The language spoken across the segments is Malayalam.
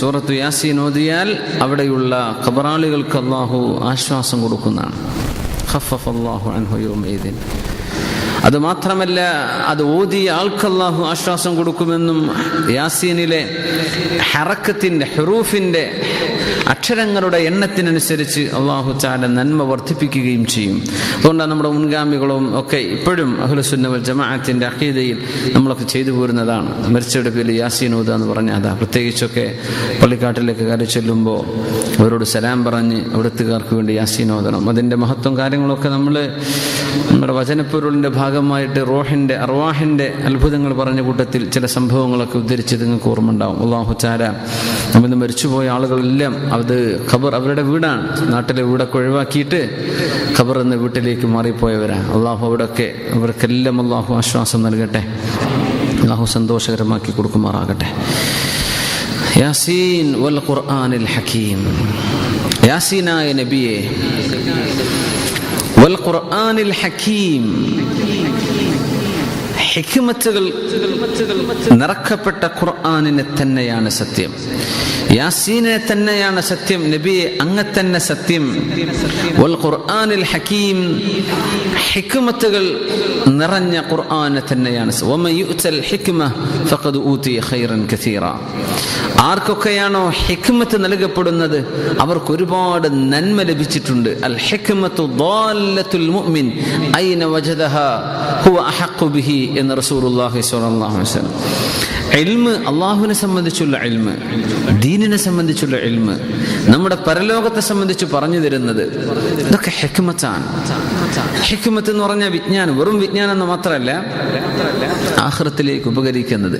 സൂറത്തു യാസീൻ ഓതിയാൽ അവിടെയുള്ള ഖബറാളികൾക്ക് അള്ളാഹു ആശ്വാസം കൊടുക്കുന്നതാണ്. ഖഫഫല്ലാഹു അൻഹു അത് മാത്രമല്ല അത് ഓതിയ ആൾക്ക് അള്ളാഹു ആശ്വാസം കൊടുക്കുമെന്നും യാസീനിലെ ഹറക്കത്തിന്റെ ഹെറൂഫിന്റെ അക്ഷരങ്ങളുടെ എണ്ണത്തിനനുസരിച്ച് അള്ളാഹു ചാല നന്മ വർദ്ധിപ്പിക്കുകയും ചെയ്യും. അതുകൊണ്ടാണ് നമ്മുടെ മുൻഗാമികളും ഒക്കെ ഇപ്പോഴും അഹുലസുന്നവൽ ജമാഅത്തിന്റെ അഖീദയിൽ നമ്മളൊക്കെ ചെയ്തു പോരുന്നതാണ്. മരിച്ചയുടെ പേര് ഓതുക എന്ന് പറഞ്ഞ അതാ. പ്രത്യേകിച്ചൊക്കെ പള്ളിക്കാട്ടിലേക്ക് കയറി ചെല്ലുമ്പോൾ അവരോട് സലാം പറഞ്ഞ് അവിടുത്തുകാർക്ക് വേണ്ടി യാസീൻ ഓതണം അതിന്റെ മഹത്വം കാര്യങ്ങളൊക്കെ നമ്മൾ നമ്മുടെ വചനപ്പൊരുളിന്റെ ഭാഗമായിട്ട് റോഹിന്റെ അർവാഹിന്റെ അത്ഭുതങ്ങൾ പറഞ്ഞ കൂട്ടത്തിൽ ചില സംഭവങ്ങളൊക്കെ ഉദ്ധരിച്ച് നിങ്ങൾക്ക് ഓർമ്മ ഉണ്ടാവും. അള്ളാഹു ചാര നമ്മൾ മരിച്ചുപോയ ആളുകളെല്ലാം അത് ഖബർ അവരുടെ വീടാണ്. നാട്ടിലെ വീടൊക്കെ ഒഴിവാക്കിയിട്ട് ഖബർ എന്ന വീട്ടിലേക്ക് മാറിപ്പോയവരാണ് അള്ളാഹു അവിടെയൊക്കെ അവർക്കെല്ലാം അള്ളാഹു ആശ്വാസം നൽകട്ടെ. അള്ളാഹു സന്തോഷകരമാക്കി കൊടുക്കുമാറാകട്ടെ. യാസീൻ വൽ ഖുർആനിൽ ഹക്കീം. യാസീനായ നബിയെ. വൽ ഖുർആനിൽ ഹക്കീം. ഹിക്മത്തുകൾ നിറക്കപ്പെട്ട ഖുർആാനിനെ തന്നെയാണ് സത്യം. യാസീനെ തന്നെയാണ് സത്യം നബിയെ അങ്ങ തന്നെ സത്യം. ഖുർആനിൽ ഹക്കീം ഹിക്കുമത്തുകൾ നിറഞ്ഞ ഖുർആനെ തന്നെയാണ്. ആർക്കൊക്കെയാണോ ഹിക്മത്ത് നൽകപ്പെടുന്നത്? അവർക്ക് ഒരുപാട് നന്മ ലഭിച്ചിട്ടുണ്ട്. അൽ ഹിക്മത്തു മുഅ്മിൻ. ഐന ഹുവ അഹഖു ബിഹി എന്ന് റസൂലുള്ളാഹി സ്വല്ലല്ലാഹു അലൈഹി വസല്ലം. ഇൽമ് അള്ളാഹുവിനെ സംബന്ധിച്ചുള്ള എൽമ് ദീനിനെ സംബന്ധിച്ചുള്ള എൽമ് നമ്മുടെ പരലോകത്തെ സംബന്ധിച്ച് പറഞ്ഞു തരുന്നത് ഇതൊക്കെ ഹെക്മത്താണ്. ഹെക്മത്ത് എന്ന് പറഞ്ഞ വിജ്ഞാനം വെറും വിജ്ഞാനം എന്ന് മാത്രമല്ല ആഹൃത്തിലേക്ക് ഉപകരിക്കുന്നത്.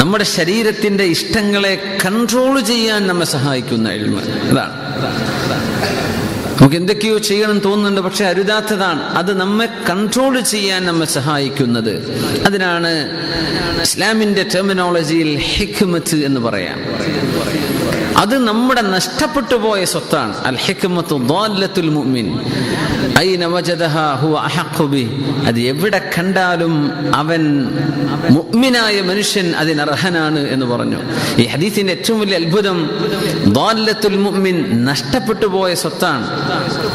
നമ്മുടെ ശരീരത്തിന്റെ ഇഷ്ടങ്ങളെ കൺട്രോൾ ചെയ്യാൻ നമ്മെ സഹായിക്കുന്ന എൽമ് അതാണ്. നമുക്ക് എന്തൊക്കെയോ ചെയ്യണം തോന്നുന്നുണ്ട് പക്ഷെ അരുതാത്തതാണ്. അത് നമ്മെ കൺട്രോൾ ചെയ്യാൻ നമ്മെ സഹായിക്കുന്നത്. അതിനാണ് ഇസ്ലാമിന്റെ ടെർമിനോളജിയിൽ ഹിക്മത്ത് എന്ന് പറയാം. അത് നമ്മുടെ നഷ്ടപ്പെട്ടു പോയ സ്വത്താണ്. അൽ ഹിക്മത്തു മുഅ്മിൻ. അത് എവിടെ കണ്ടാലും അവൻ മുഗ്മിനായ മനുഷ്യൻ അതിനർഹനാണ് എന്ന് പറഞ്ഞു. ഈ ഹദീസിന്റെ ഏറ്റവും വലിയ അത്ഭുതം ദാല്ലത്തുൽ നഷ്ടപ്പെട്ടു പോയ സ്വത്താണ്.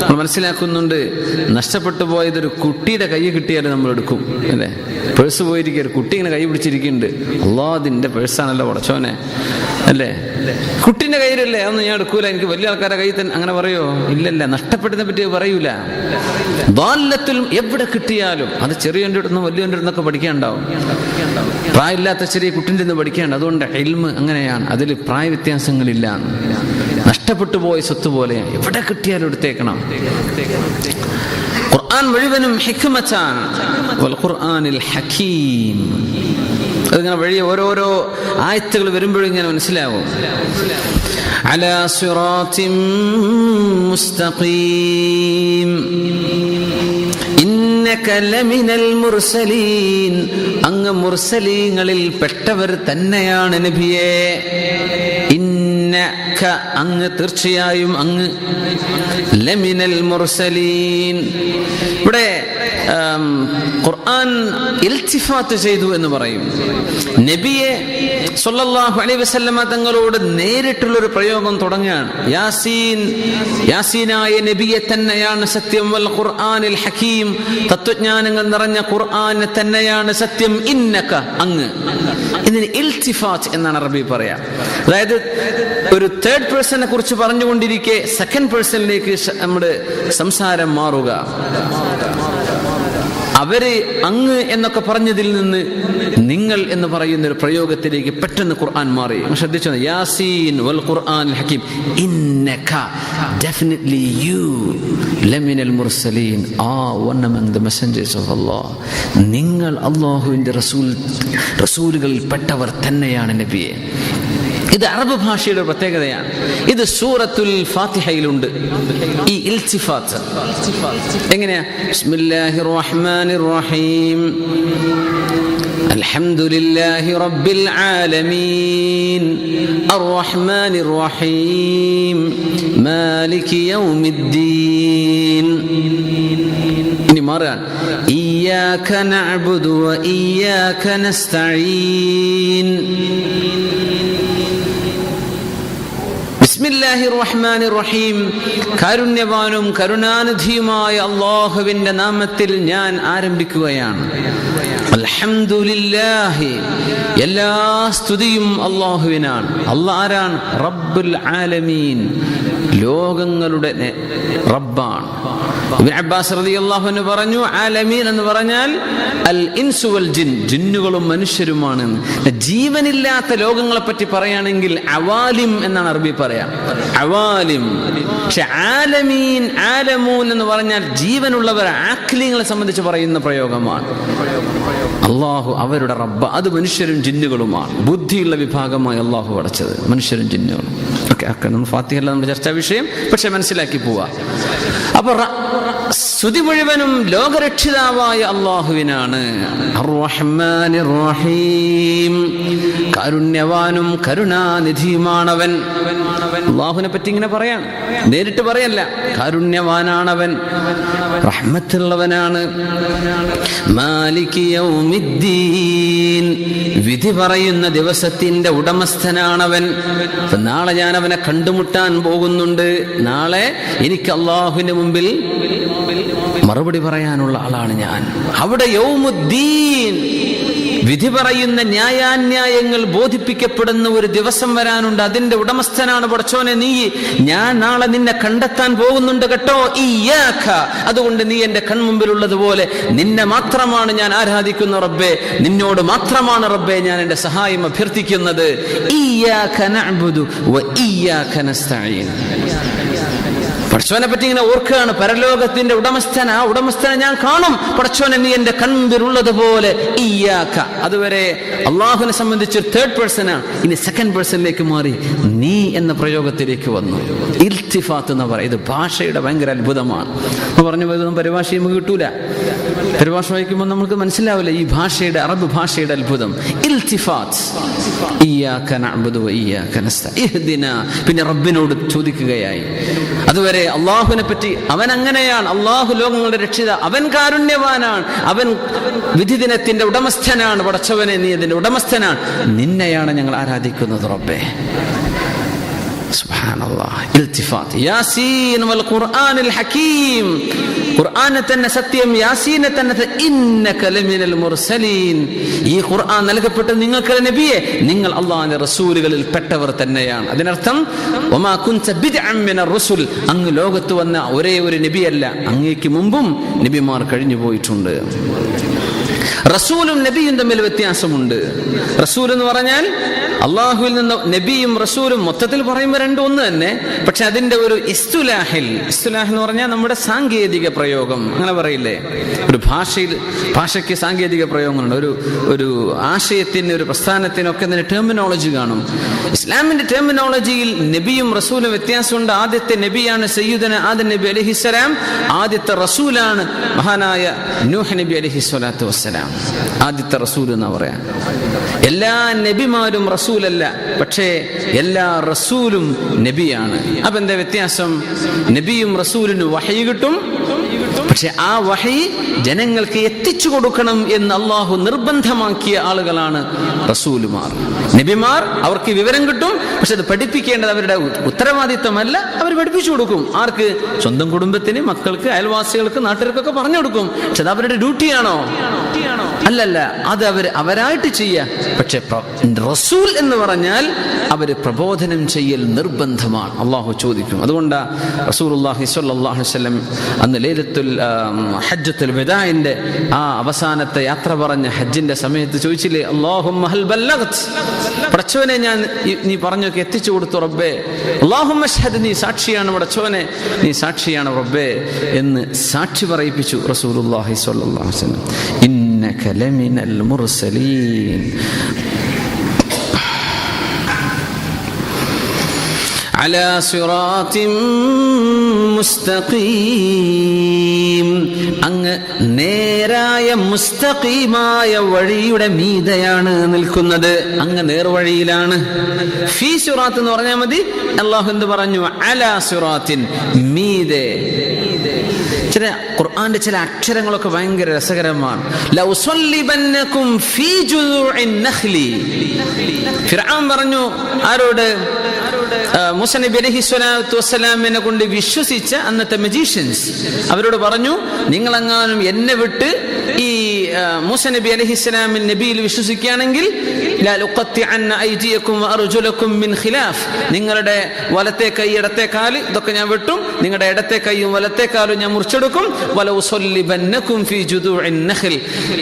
നമ്മൾ മനസ്സിലാക്കുന്നുണ്ട് നഷ്ടപ്പെട്ടു പോയതൊരു കുട്ടിയുടെ കൈ കിട്ടിയാലും നമ്മൾ എടുക്കും അല്ലേ? പേഴ്സ് പോയിരിക്കരുത് കുട്ടി ഇങ്ങനെ കൈ പിടിച്ചിരിക്കുന്നുണ്ട്. അള്ളാ അതിന്റെ പേഴ്സാണല്ലോ പടച്ചോനെ. അല്ലേ? കുട്ടിന്റെ കയ്യിലല്ലേ? അതൊന്നും ഞാൻ എടുക്കൂല. എനിക്ക് വലിയ ആൾക്കാരെ കയ്യിൽ തന്നെ അങ്ങനെ പറയോ? ഇല്ലല്ല. നഷ്ടപ്പെട്ടതിനെ പറ്റി പറയൂല. ബാല്യത്തിൽ എവിടെ കിട്ടിയാലും അത് ചെറിയന്റെ അടുത്തുനിന്ന് വലിയന്റെ അടുത്തൊക്കെ പ്രായമില്ലാത്ത ചെറിയ കുട്ടിന്റെ നിന്ന് പഠിക്കാണ്ട് അതുകൊണ്ട് എൽമ് അങ്ങനെയാണ്. അതിൽ പ്രായ വ്യത്യാസങ്ങളില്ല നഷ്ടപ്പെട്ടു പോയ സ്വത്ത് പോലെ എവിടെ കിട്ടിയാലും എടുത്തേക്കണം. ഖുർആൻ മുഴുവനും ഹിക്മത്താണ് വൽ ഖുർആനിൽ ഹക്കീം അതിങ്ങനെ വഴി ഓരോരോ ആയത്തുകൾ വരുമ്പോഴും ഇങ്ങനെ മനസ്സിലാവും على صراط مستقيم إنك لمن المرسلين അങ്ങ് മുർസലീങ്ങളിൽ പെട്ടവർ തന്നെയാണ് നബിയെ ഇന്നക അങ്ങ് തീർച്ചയായും അങ്ങ് ലമിനൽ മുർസലീൻ. ഇവിടെ ഖുർആൻ ഇൽത്തിഫാത്ത് ചെയ്തു എന്ന് പറയും. നബിയെ സല്ലല്ലാഹു അലൈഹി വസല്ലമ തങ്ങളോട് നേരിട്ടുള്ള ഒരു പ്രയോഗം തുടങ്ങുകയാണ്. യാസീൻ യാസീനായ നബിയെ തന്നെയാണ് സത്യം. വൽ ഖുർആനിൽ ഹക്കീം തത്വജ്ഞാനങ്ങൾ നിറഞ്ഞ ഖുർആനെ തന്നെയാണ് സത്യം. ഇന്നക അങ്ങ്. ഇതിന് ഇൽത്തിഫാത്ത് എന്നാണ് അറബി പറയാ. അതായത് ഒരു തേർഡ് പേഴ്സണെ കുറിച്ച് പറഞ്ഞുകൊണ്ടിരിക്കെ സെക്കൻഡ് പേഴ്സണിലേക്ക് നമ്മുടെ സംസാരം മാറുക. അവർ അങ്ങ് എന്നൊക്കെ പറഞ്ഞതിൽ നിന്ന് നിങ്ങൾ എന്ന് പറയുന്ന ഒരു പ്രയോഗത്തിലേക്ക് പെട്ടെന്ന് ഖുർആൻ മാറി. ശ്രദ്ധിച്ചു? യാസീൻ വൽ ഖുർആൻ ഹക്കീം. ഇന്നക ഡെഫിനറ്റ്ലി യു ലമിനൽ മുർസലീൻ. ആ one among the of Allah നിങ്ങൾ അള്ളാഹുവിന്റെ റസൂൽ റസൂലുകളിൽ പെട്ടവർ തന്നെയാണ് നബിയെ. ഇത് അറബ് ഭാഷയുടെ ഒരു പ്രത്യേകതയാണ് ഇത് സൂറത്തുൽ ഫാത്തിഹയിലുണ്ട് ഈ ഇൽത്തിഫാത്ത് എങ്ങനെയാ ബിസ്മില്ലാഹിർ റഹ്മാനിർ റഹീം الحمد لله رب العالمين الرحمن الرحيم مالك يوم الدين ഇനി മാറാൻ إياك نعبد وإياك نستعين ബിസ്മില്ലാഹി റഹ്മാൻ റഹീം കാരുണ്യവാനും കരുണാനിധിയുമായ അള്ളാഹുവിന്റെ നാമത്തിൽ ഞാൻ ആരംഭിക്കുകയാണ്. അൽഹംദുലില്ലാഹി. എല്ലാ സ്തുതിയും അള്ളാഹുവിനാണ്. അള്ളാഹ് റബ്ബുൽ ആലമീൻ. ലോകങ്ങളുടെ റബ്ബാണ്. അബ്ബാസ് റളിയല്ലാഹു അൻഹു പറഞ്ഞു ആലമീൻ എന്ന് പറഞ്ഞാൽ അൽ ഇൻസു വൽ ജിൻ ജിന്നുകളും മനുഷ്യരുമാണ് ജീവനില്ലാത്ത ലോകങ്ങളെ പറ്റി പറയുകയാണെങ്കിൽ അവാലിം എന്നാണ് അറബി പറയാ. അവാലിം. പക്ഷെ ആലമീൻ ആലമൂൻ എന്ന് പറഞ്ഞാൽ ജീവനുള്ളവർ ആക്ലിങ്ങളെ സംബന്ധിച്ച് പറയുന്ന പ്രയോഗമാണ്. അള്ളാഹു അവരുടെ റബ്ബ അത് മനുഷ്യരും ജിന്നുകളുമാണ്. ബുദ്ധിയുള്ള വിഭാഗമായി അള്ളാഹു അടച്ചത് മനുഷ്യരും ജിന്നുകളും. ഓക്കെ ഒക്കെ നമ്മൾ ഫാത്തിഹല്ല നമ്മുടെ ചർച്ചാ വിഷയം പക്ഷെ മനസ്സിലാക്കി പോവാ. അപ്പൊ സ്തുതി മുഴുവനും ലോകരക്ഷിതാവായ അള്ളാഹുവിനാണ്. അർറഹ്മാനിർ റഹീം. കാരുണ്യവാനും കരുണാനിധിയുമാണവൻ. അള്ളാഹുവിനെ പറ്റി ഇങ്ങനെ പറയാണ് നേരിട്ട് പറയല്ല. കാരുണ്യവാനാണവൻ. റഹ്മത്തുള്ളവനാണ്. വിധി പറയുന്ന ദിവസത്തിന്റെ ഉടമസ്ഥനാണവൻ. നാളെ ഞാൻ അവനെ കണ്ടുമുട്ടാൻ പോകുന്നുണ്ട്. നാളെ എനിക്ക് അള്ളാഹുവിന്റെ മുമ്പിൽ മറുപടി പറയാനുള്ള ആളാണ് ഞാൻ. അവിടെ യൗമുദ്ദീൻ. വിധി പറയുന്ന ന്യായാന്യായങ്ങൾ ബോധിപ്പിക്കപ്പെടുന്ന ഒരു ദിവസം വരാനുണ്ട്. അതിന്റെ ഉടമസ്ഥനാണ് പടച്ചോനെ നീ. ഞാൻ നാളെ നിന്നെ കണ്ടെത്താൻ പോകുന്നുണ്ട് കേട്ടോ. ഈ അതുകൊണ്ട് നീ എന്റെ കൺമുമ്പിലുള്ളതുപോലെ നിന്നെ മാത്രമാണ് ഞാൻ ആരാധിക്കുന്ന റബ്ബെ. നിന്നോട് മാത്രമാണ് റബ്ബെ ഞാൻ എന്റെ സഹായം അഭ്യർത്ഥിക്കുന്നത്. ഇയ്യാഖ പടച്ചോനെ പറ്റി ഇങ്ങനെ ഓർക്കുകയാണ്. പരലോകത്തിന്റെ ഉടമസ്ഥന ആ ഉടമസ്ഥനെ ഞാൻ കാണും. പടച്ചോനെ നീ എന്റെ കൺപിലുള്ളതുപോലെ ഈയാക്ക അതുവരെ അള്ളാഹുവിനെ സംബന്ധിച്ച് തേർഡ് പേഴ്സണാണ് ഇനി സെക്കൻഡ് പേഴ്സണിലേക്ക് മാറി നീ എന്ന പ്രയോഗത്തിലേക്ക് വന്നു. ഇൽത്തിഫാത്ത് എന്ന് പറയും. ഇത് ഭാഷയുടെ ഭയങ്കര അത്ഭുതമാണ്. പറഞ്ഞു പോയതൊന്നും പരിഭാഷയും കിട്ടൂല. പരിഭാഷ വായിക്കുമ്പോൾ നമുക്ക് മനസ്സിലാവില്ല ഈ ഭാഷയുടെ അറബ് ഭാഷയുടെ അത്ഭുതം. പിന്നെ റബ്ബിനോട് ചോദിക്കുകയായി. അതുവരെ അള്ളാഹുവിനെ പറ്റി അവൻ അങ്ങനെയാണ്. അള്ളാഹു ലോകങ്ങളുടെ രക്ഷിത. അവൻ കാരുണ്യവാനാണ്. അവൻ വിധിദിനത്തിന്റെ ഉടമസ്ഥനാണ്. പടച്ചവനെ നീ അതിന്റെ ഉടമസ്ഥനാണ്. നിന്നെയാണ് ഞങ്ങൾ ആരാധിക്കുന്നത് റബ്ബേ സുബ്ഹാനല്ലാഹ്. ഇൽത്തിഫാത്ത്. യാസീൻ വൽ ഖുർആനിൽ ഹക്കീം ഖുർആനെ തന്നെ സത്യം യാസീനെ തന്നെ ലമിനൽ മുർസലീൻ. ഈ ഖുർആൻ നൽകപ്പെട്ട നിങ്ങൾക്ക് നബിയെ? നിങ്ങൾ അള്ളാഹിന്റെ റസൂലുകളിൽ പെട്ടവർ തന്നെയാണ്. അതിനർത്ഥം റുസുൽ. അങ്ങ് ലോകത്ത് വന്ന ഒരേ ഒരു നബിയല്ല. അങ്ങേക്ക് മുമ്പും നബിമാർ കഴിഞ്ഞു പോയിട്ടുണ്ട് റസൂലും നബിയും തമ്മിൽ വ്യത്യാസമുണ്ട്. റസൂൽ എന്ന് പറഞ്ഞാൽ അള്ളാഹുവിൽ നിന്ന് നബിയും റസൂലും മൊത്തത്തിൽ പറയുമ്പോൾ രണ്ടും ഒന്ന് തന്നെ. പക്ഷെ അതിന്റെ ഒരു ഇസ്തുലാഹിൽ ഇസ്തുലാഹ് എന്ന് പറഞ്ഞാൽ നമ്മുടെ സാങ്കേതിക പ്രയോഗം. അങ്ങനെ പറയില്ലേ? ഒരു ഭാഷയിൽ ഭാഷയ്ക്ക് സാങ്കേതിക പ്രയോഗങ്ങളുണ്ട്. ഒരു ഒരു ആശയത്തിന് ഒരു പ്രസ്ഥാനത്തിനൊക്കെ അതിന് ടെർമിനോളജി കാണും. ഇസ്ലാമിന്റെ ടെർമിനോളജിയിൽ നബിയും റസൂലും വ്യത്യാസമുണ്ട്. ആദ്യത്തെ നബിയാണ് സയ്യുദന ആദ്യ നബി അലഹിസ്സലാം. ആദ്യത്തെ റസൂലാണ് മഹാനായ നൂഹ് നബി അലഹി സ്വലാത്തു വസ്സലാം ആദ്യത്തെ റസൂൽ എന്ന് പറയാം? എല്ലാ നബിമാരും റസൂലല്ല. പക്ഷേ എല്ലാ റസൂലും നബിയാണ്. അപ്പൊ എന്താ വ്യത്യാസം? നബിയും റസൂലിന് വഹി കിട്ടും. പക്ഷെ ആ വഹി ജനങ്ങൾക്ക് എത്തിച്ചു കൊടുക്കണം എന്ന് അള്ളാഹു നിർബന്ധമാക്കിയ ആളുകളാണ് റസൂലുമാർ. നബിമാർ അവർക്ക് വിവരം കിട്ടും പക്ഷെ അത് പഠിപ്പിക്കേണ്ടത് അവരുടെ ഉത്തരവാദിത്തമല്ല അവർ പഠിപ്പിച്ചു കൊടുക്കും. ആർക്ക്? സ്വന്തം കുടുംബത്തിന് മക്കൾക്ക് അയൽവാസികൾക്ക് നാട്ടുകാർക്കൊക്കെ പറഞ്ഞു കൊടുക്കും. പക്ഷെ അത് അവരുടെ ഡ്യൂട്ടിയാണോ? അല്ലല്ല അത് അവർ അവരായിട്ട് ചെയ്യുക പക്ഷെ റസൂൽ എന്ന് പറഞ്ഞാൽ അവർ പ്രബോധനം ചെയ്യൽ നിർബന്ധമാണ്. അള്ളാഹു ചോദിക്കും. അതുകൊണ്ട് റസൂലുള്ളാഹി സ്വല്ലല്ലാഹു അലൈഹി വസല്ലം അന്ന് ലേലത്തുൽ ഹജ്ജത്തുൽ വിദാഇന്റെ ആ അവസാനത്തെ യാത്ര പറഞ്ഞ ഹജ്ജിന്റെ സമയത്ത് ചോദിച്ചില്ലേ അള്ളാഹു ഹൽ ബല്ലഗ്ത്? പടച്ചോനെ ഞാൻ നീ പറഞ്ഞൊക്കെ എത്തിച്ചു കൊടുത്തു റബ്ബേ. അള്ളാഹു ഷ്ഹദ് നീ സാക്ഷിയാണ് പ്രച്ചോനെ നീ സാക്ഷിയാണ് റബ്ബേ. എന്ന് സാക്ഷി പറയിപ്പിച്ചു റസൂലുള്ളാഹി സ്വല്ലല്ലാഹു അലൈഹി വസല്ലം. ഇന്നക ലമിനൽ മുർസലീൻ. على صراط മുസ്തഖീം അങ്ങ് നേരായ മുസ്തഖീമായ വഴിയുടെ മീതയാണ് നിൽക്കുന്നത് അങ്ങ് നേർവഴിയിലാണ് ഫീ സുറാത്ത് എന്ന് പറഞ്ഞാൽ മതി അള്ളാഹു എന്ത് പറഞ്ഞു അലാ സുറാത്തിൻ മീതെ ചില ഖുർആന്റെ ചില അക്ഷരങ്ങളൊക്കെ ഭയങ്കര രസകരമാണ് ലൗസല്ലിബന്നകും ഫീ ജുദൂഇൻ നഖ്ലി ഫിർഔൻ പറഞ്ഞു ആരോട് ആ, മൂസ നബി അലൈഹി സ്വലാത്തു വസ്സലാമിനെ കൊണ്ട് വിശ്വസിച്ച അന്നത്തെ മജീഷ്യൻസ് അവരോട് പറഞ്ഞു നിങ്ങളെങ്ങാനും എന്നെ വിട്ട് ഈ മൂസ നബി അലഹിസ്ലാമിൽ നബിയിൽ വിശ്വസിക്കുകയാണെങ്കിൽ നിങ്ങളുടെ വലത്തെ കൈ ഇടത്തെ കാൽ ഇതൊക്കെ ഞാൻ വെട്ടും. നിങ്ങളുടെ ഇടത്തെ കൈയും വലത്തെ കാലും ഞാൻ മുറിച്ചെടുക്കും.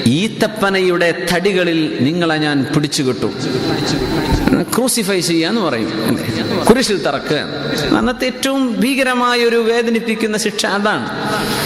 ഈത്തപ്പനയുടെ തടികളിൽ നിങ്ങളെ ഞാൻ പിടിച്ചു കിട്ടും ക്രൂസിഫൈ ചെയ്യാന്ന് പറയും. കുരിശിൽ തറക്കുക. അന്നത്തെ ഏറ്റവും ഭീകരമായ ഒരു വേദനിപ്പിക്കുന്ന ശിക്ഷ അതാണ്.